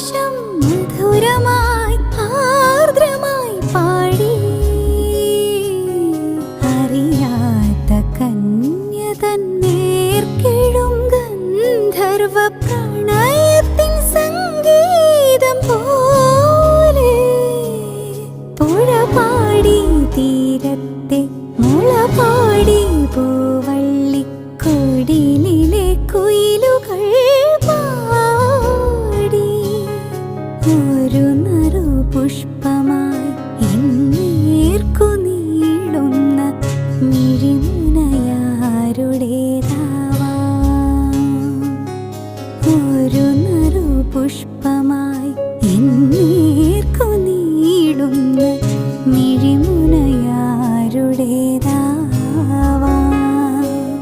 നിമിഷം മധുരമായി ആർദ്രമായി പാടി. അറിയാത്ത കന്യ തന്നേർക്കിഴും ഗന്ധർവ പ്രണയത്തിൻ സംഗീതം പോലെ. പുഴ പാടി തീരത്തെ മുള പോ ഒരു നരു പുഷ്പമായി എന്നീർക്കു നീളുന്ന മിഴിമുനയാരുടേതാവാം. ഒരു നരു പുഷ്പമായി എന്നീർക്കു നീളുന്ന മിഴിമുനയാരുടേ